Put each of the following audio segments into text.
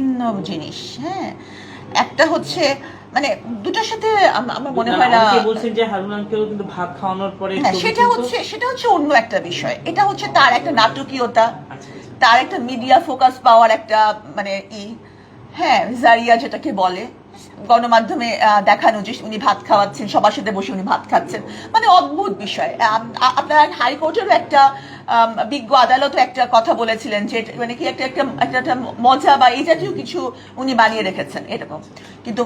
ভিন্ন জিনিস হ্যাঁ? একটা হচ্ছে মানে দুটার সাথে আমার মনে হয় না বলছেন যে হারুন আঙ্কেলও কিন্তু ভাত খাওয়ানোর পরে সেটা হচ্ছে সেটা হচ্ছে অন্য একটা বিষয়। এটা হচ্ছে তার একটা নাটকীয়তা আচ্ছা, আচ্ছা। তার একটা মিডিয়া ফোকাস পাওয়ার একটা মানে ই হ্যাঁ জারিয়া যেটাকে বলে গণমাধ্যমে দেখানো যে উনি ভাত খাওয়াচ্ছেন সবার সাথে বসে উনি ভাত খাচ্ছেন। মানে অদ্ভুত বিষয়। আপনার হাইকোর্টেরও একটা বিজ্ঞ আদালতও একটা কথা বলেছিলেন যে মানে কি একটা একটা একটা মজা বা এই জাতীয় কিছু উনি বানিয়ে রেখেছেন এরকম। কিন্তু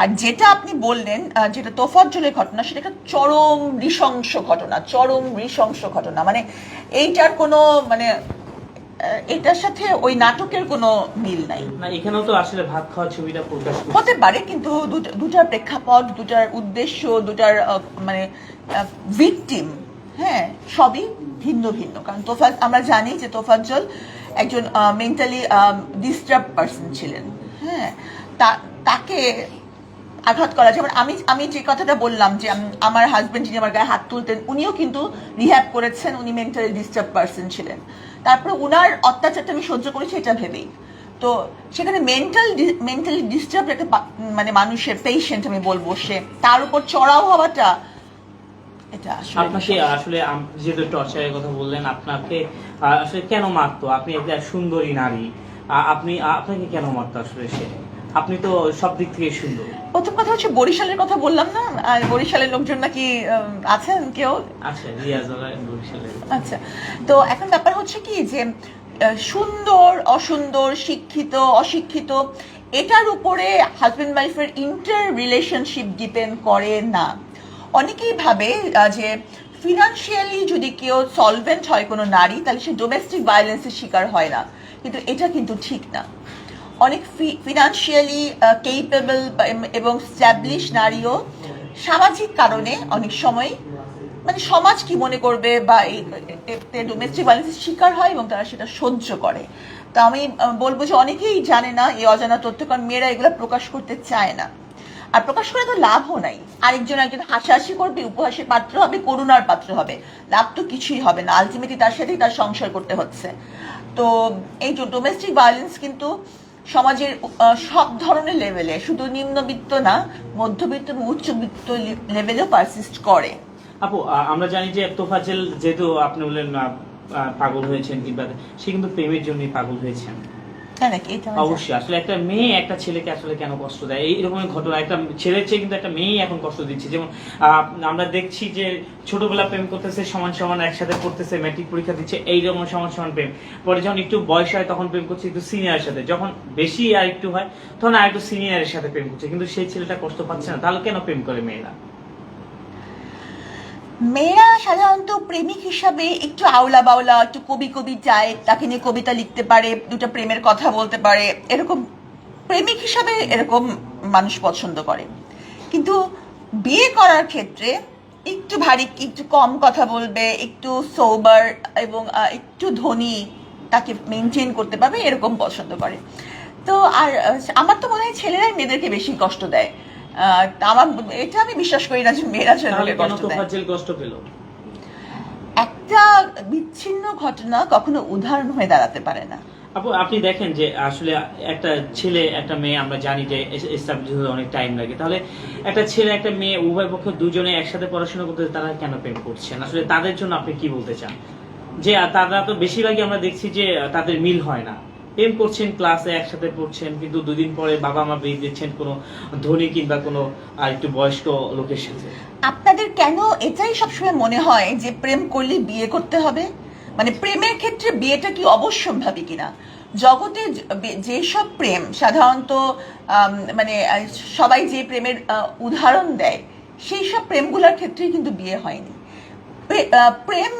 আর যেটা আপনি বললেন যেটা তোফাজ্জলের ঘটনা সেটা একটা চরম নৃশংস ঘটনা চরম নৃশংস ঘটনা। মানে এইটার কোনো মানে এটার সাথে ওই নাটকের কোনো মিল নাই। না এখানেও তো আসলে ভাত খাওয়া ছবিটা প্রকাশ হতে পারে কিন্তু দুটা- দুটার প্রেক্ষাপট দুটার উদ্দেশ্য দুটার মানে ভিকটিম হ্যাঁ সবই ভিন্ন ভিন্ন। কারণ তোফাজ, আমরা জানি যে তোফাজ্জল একজন মেন্টালি ডিস্টার্ব পার্সন ছিলেন। হ্যাঁ তাকে আঘাত করা, যেমন আমি আমি যে কথাটা বললাম যে আমার হাজব্যান্ড যিনি আমার গায়ে হাত তুলতেন, উনিও কিন্তু রিহ্যাব করেছেন, উনি মেন্টালি ডিস্টার্ব পার্সন ছিলেন। তারপরে উনার অত্যাচারটা আমি সহ্য করেছি, এটা ভেবেই। তো সেখানে মেন্টাল মেন্টালি ডিস্টার্ব একটা মানে মানুষের পেশেন্ট আমি বলব, সে, তার উপর চড়াও হওয়াটা এটা আপনাকে আসলে যেহেতু টর্চারের কথা বললেন আপনাকে আসলে কেন মারতো? আপনি একটা সুন্দরী নারী। আপনি আপনাকে কেন মারতো আসলে সে? আপনি তো সব দিক থেকে সুন্দর। প্রথম কথা হচ্ছে বরিশালের কথা বললাম না? আর বরিশালের লোকজন নাকি আছেন কেউ? আচ্ছা বরিশালের। আচ্ছা তো এখন ব্যাপার হচ্ছে কি যে সুন্দর অসুন্দর শিক্ষিত অশিক্ষিত এটার উপরে হাজবেন্ড ওয়াইফের ইন্টার রিলেশনশিপ ডিপেন্ড করে না। অনেকেই ভাবে যে ফিনান্সিয়ালি যদি কেউ সলভেন্ট হয় কোনো নারী, তাহলে সে ডোমেস্টিক ভায়োলেন্সের শিকার হয় না। কিন্তু এটা কিন্তু ঠিক না। অনেক ফিনান্সিয়ালি কেপেবল এবং স্ট্যাবলিশ নারীও সামাজিক কারণে অনেক সময় মানে সমাজ কি মনে করবে বা এই ডোমেস্টিক ভায়োলেন্সের শিকার হয় এবং তারা সেটা সহ্য করে। তা আমি বলব যে অনেকেই জানে না এই অজানা তথ্য, কারণ মেয়েরা এগুলো প্রকাশ করতে চায় না। আর প্রকাশ করে তো লাভও নাই। আরেকজন একজন হাসাহাসি করবে উপহাসের পাত্র হবে, করুণার পাত্র হবে। লাভ তো কিছুই হবে না আলটিমেটলি তার সাথেই তার সংসার করতে হচ্ছে। তো এই যে ডোমেস্টিক ভায়োলেন্স কিন্তু সমাজের সব ধরনের লেভেলে শুধু নিম্নবিত্ত না, মধ্যবিত্ত এবং উচ্চবিত্ত লেভেলেও পারসিস্ট করে। আপু আমরা জানি যে তোফাজেল যেহেতু আপনি বললেন পাগল হয়েছেন কিংবা সে কিন্তু প্রেমের জন্যই পাগল হয়েছেন। অবশ্যই, আসলে একটা মেয়ে একটা ছেলেকে আসলে কেন কষ্ট দেয়? ঘটনা, একটা ছেলের চেয়ে কিন্তু একটা মেয়েই এখন কষ্ট দিচ্ছে। যেমন আমরা দেখছি যে ছোটবেলা প্রেম করতেছে, সমান সমান একসাথে পড়তেছে ম্যাট্রিক পরীক্ষা দিচ্ছে এইরকম সমান সমান প্রেম। পরে যখন একটু বয়স হয়, তখন প্রেম করছে একটু সিনিয়রের সাথে। যখন বেশি আর একটু হয়, তখন আর একটু সিনিয়রের সাথে প্রেম করছে। কিন্তু সেই ছেলেটা কষ্ট পাচ্ছে না। তাহলে কেন প্রেম করে মেয়েরা? মেয়েরা সাধারণত প্রেমিক হিসাবে একটু আওলা বাওলা একটু কবি কবি চায় তাকে নিয়ে কবিতা লিখতে পারে, দুটো প্রেমের কথা বলতে পারে, এরকম প্রেমিক হিসাবে এরকম মানুষ পছন্দ করে। কিন্তু বিয়ে করার ক্ষেত্রে একটু ভারী, একটু কম কথা বলবে, একটু সোবার এবং একটু ধনী তাকে মেনটেন করতে পারবে, এরকম পছন্দ করে। তো আর আমার তো মনে হয় ছেলেরাই মেয়েদেরকে বেশি কষ্ট দেয়। আমার এটা আমি বিশ্বাস করি না যে মেয়েরা কষ্ট দেয়। কষ্ট পেল? একটা বিচ্ছিন্ন ঘটনা কখনো উদাহরণ হয়ে দাঁড়াতে পারে না। আপু আপনি দেখেন যে আসলে একটা ছেলে একটা মেয়ে আমরা জানি যে এস্টাবলিশ হতে অনেক টাইম লাগে। তাহলে একটা ছেলে একটা মেয়ে উভয় পক্ষ দুজনে একসাথে পড়াশোনা করতে তারা কেন প্রেম করছেন আসলে তাদের জন্য আপনি কি বলতে চান? যে তারা তো বেশিরভাগই আমরা দেখছি যে তাদের মিল হয় না। প্রেম করছেন ক্লাসে একসাথে পড়ছেন, কিন্তু দুদিন পরে বাবা মা বিয়ে দিচ্ছেন কোনো ধনী কিংবা কোনো, আর একটু বয়স্ক লোকের সাথে। আপনাদের কেন এটাই সবসময় মনে হয় যে প্রেম করলে বিয়ে করতে হবে? মানে প্রেমের ক্ষেত্রে বিয়েটা কি অবশ্যম্ভাবী কিনা? জগতে যেসব প্রেম, সাধারণত মানে সবাই যে প্রেমের উদাহরণ দেয় সেই সব প্রেমগুলোর ক্ষেত্রেই কিন্তু বিয়ে হয়নি। প্রেম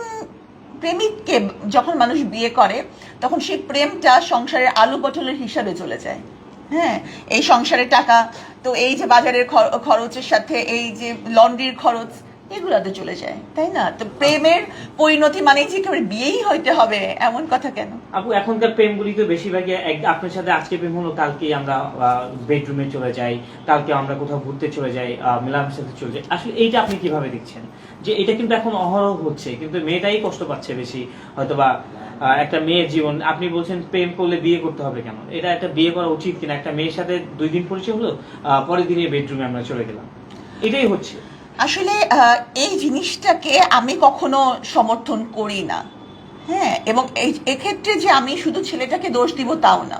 প্রেমিককে যখন মানুষ বিয়ে করে, তখন সেই প্রেমটা সংসারের আলু পটলের হিসাবে চলে যায়। হ্যাঁ এই সংসারের টাকা, তো এই যে বাজারের খরচের সাথে, এই যে লন্ড্রির খরচ এগুলোতে চলে যায় তাই না? তো প্রেমের পরিণতি মানে যে একেবারে বিয়েই হইতে হবে এমন কথা কেন? আপু এখনকার প্রেমগুলি তো বেশিরভাগই আপনার সাথে আজকে প্রেম হলো কালকে আমরা বেডরুমে চলে যাই কালকে আমরা কোথাও ঘুরতে চলে যাই আহ, মেলামেশাতে চলে যাই। আসলে এইটা আপনি কীভাবে দেখছেন? যে এটা কিন্তু এখন অহরহ হচ্ছে কিন্তু মেয়েটাই কষ্ট পাচ্ছে বেশি হয়তোবা একটা মেয়ের জীবন। আপনি বলছেন প্রেম করলে বিয়ে করতে হবে কেন? এটা একটা বিয়ে করা উচিত কিনা? একটা মেয়ের সাথে দুই দিন পরিচয় হলো পরের দিনে বেডরুমে আমরা চলে গেলাম। এটাই হচ্ছে। আসলে এই জিনিসটাকে আমি কখনো সমর্থন করি না। হ্যাঁ এবং এক্ষেত্রে যে আমি শুধু ছেলেটাকে দোষ দিব তাও না।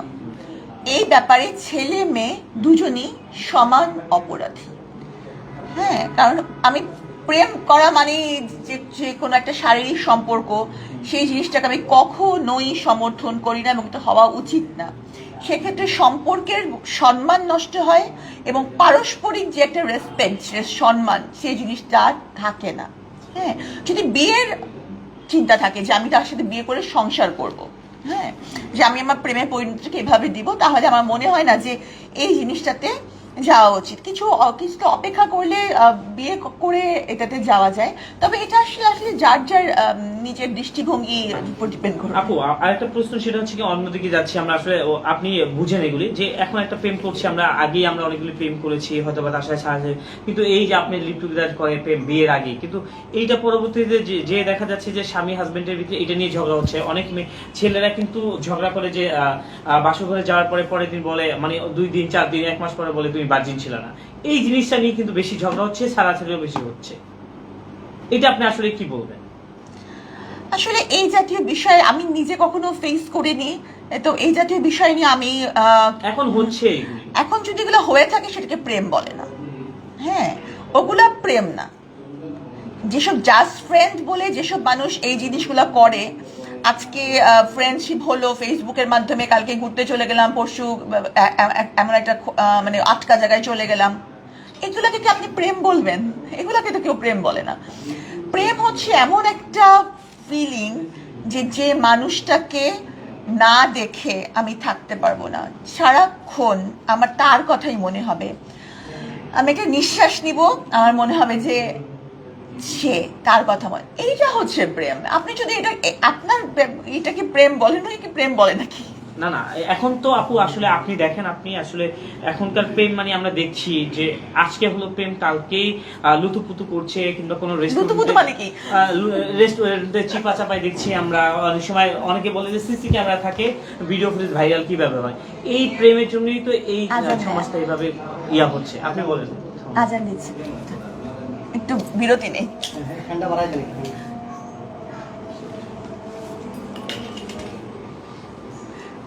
এই ব্যাপারে ছেলে মেয়ে দুজনই সমান অপরাধী। হ্যাঁ কারণ আমি প্রেম করা মানে যে কোনো একটা শারীরিক সম্পর্ক, সেই জিনিসটাকে আমি কখনোই সমর্থন করি না এবং এটা হওয়া উচিত না। সেক্ষেত্রে সম্পর্কের সম্মান নষ্ট হয় এবং পারস্পরিক যে একটা রেসপেক্ট সম্মান, সেই জিনিসটা থাকে না। হ্যাঁ যদি বিয়ের চিন্তা থাকে যে আমি তার সাথে বিয়ে করে সংসার করব হ্যাঁ যে আমি আমার প্রেমের পরিণতিকে এভাবে দিব, তাহলে আমার মনে হয় না যে এই জিনিসটাতে যাওয়া উচিত। কিছু কিছু অপেক্ষা করলে বিয়ে করে এটাতে যাওয়া যায়। তবে এটা আসলে আসলে যার যার নিজের দৃষ্টিভঙ্গির উপর ডিপেন্ড করে। আপু আরেকটা প্রশ্ন, সেটা হচ্ছে কি, অন্যদিকে যাচ্ছি আমরা, আসলে আপনি বুঝেন এগুলি, যে এখন একটা প্রেম করছি, আমরা আগেই আমরা অনেকগুলি প্রেম করেছি, হয়তো বা তার সাথে সাহায্য কিন্তু এই যে আপনি লিপ টুগেদার করে প্রেম, বিয়ের আগে, কিন্তু এইটা পরবর্তীতে যে- দেখা যাচ্ছে যে স্বামী হাজবেন্ডের ভিতরে এটা নিয়ে ঝগড়া হচ্ছে। অনেক ছেলেরা কিন্তু ঝগড়া করে যে বাসর ঘরে যাওয়ার পরে, পরের দিন বলে মানে দুই দিন, চার দিন, এক মাস পরে বলে, তুমি বার্জিন ছিল না। এই জিনিসটা নিয়ে কিন্তু বেশি ঝগড়া হচ্ছে সারাসারিও বেশি হচ্ছে। এটা আপনি আসলে কি বলবেন? আসলে এই জাতীয় বিষয় আমি নিজে কখনো ফেস করিনি তো এই জাতীয় বিষয় নিয়ে আমি এখন হচ্ছে এখন যদি এগুলো হয়ে থাকে সেটাকে প্রেম বলে না। হ্যাঁ ওগুলা প্রেম না। যেসব জাস্ট ফ্রেন্ড বলে যেসব মানুষ এই জিনিসগুলো করে আজকে ফ্রেন্ডশিপ হলো ফেসবুকের মাধ্যমে, কালকে ঘুরতে চলে গেলাম, পরশু এমন একটা মানে আটকা জায়গায় চলে গেলাম। এগুলাকে কি আপনি প্রেম বলবেন? এগুলাকে তো কেউ প্রেম বলে না। প্রেম হচ্ছে এমন একটা ফিলিং যে যে মানুষটাকে না দেখে আমি থাকতে পারব না। সারাক্ষণ আমার তার কথাই মনে হবে। আমি একটা নিঃশ্বাস নিব, আমার মনে হবে যে সে তার কথা মনে এইটা হচ্ছে প্রেম। আপনি যদি এটা আপনার এটাকে প্রেম বলেন কি প্রেম বলে নাকি? না না এখন তো আপু আসলে আপনি দেখেন আপনি আসলে এখনকার প্রেম মানে আমরা দেখছি যে আজকে হলো প্রেম কালকেই লুতুপুতু করছে কিংবা কোনো লুতুপুতু মানে কি? রেস্টুরেন্টে চিপা চাপাই দেখছি আমরা। অনেক সময় অনেকে বলে যে সিসি ক্যামেরা থাকে ভিডিও ফুটেজ ভাইরাল কীভাবে হয়? এই প্রেমের জন্যই তো এই। সমাজটা এইভাবে ইয়া হচ্ছে। আপনি বলেন। আজান দিচ্ছি। একটু বিরতি নেই। ঠান্ডা বাড়াই দিলে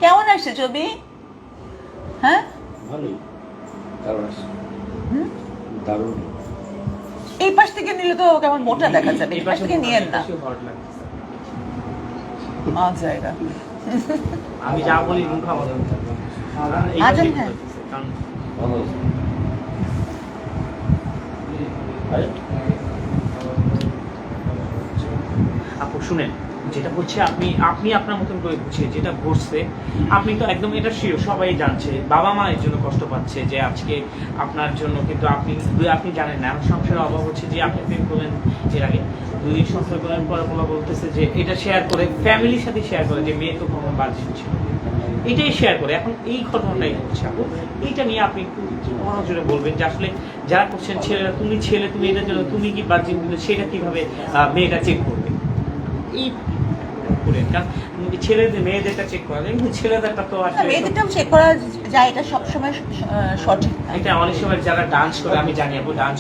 কেমন আসছে ছবি? হ্যাঁ? ভালোই। দারুণ আছে দারুণ। এই পাশ থেকে নিলে তো কেমন মোটা দেখা যাবে। এই পাশ থেকে নিয়েন না। বেশি hot লাগতেছে। আচ্ছা এটা। আমি যা বলি মুখ আমার আজান, হ্যাঁ। কারণ ভালো আছে আরে আপু, শুনেন, যেটা হচ্ছে আপনি আপনি আপনার মতন করে বুঝে যেটা ঘটছে আপনি তো একদম এটা শিওর সবাই জানছে। বাবা মা এর জন্য কষ্ট পাচ্ছে যে আজকে আপনার জন্য কিন্তু আপনি আপনি জানেন না সংসারের অভাব হচ্ছে যে আপনি প্রেম করলেন এর আগে। দুই দিন সংসার করার পর বলতেছে যে এটা শেয়ার করে ফ্যামিলির সাথে শেয়ার করে যে মেয়ে তো কখনো বার্জিন ছিল এটাই শেয়ার করে। এখন এই ঘটনাটাই হচ্ছে আপু। এইটা নিয়ে আপনি একটু মনোযোগে বলবেন যে আসলে যারা করছেন ছেলেরা তুমি ছেলে তুমি এটার জন্য তুমি কি কিন্তু সেটা কীভাবে মেয়েটা চেক করবে? এই করেন কারণ ছেলেদের মেয়েদেরটা চেক করা যায়। কিন্তু ছেলেদেরটা তো আসলে মেয়েদেরটাও চেক করা যায় এটা সবসময় সঠিক এটা অনেক সময় যারা ডান্স করে আমি জানি আপু ডান্স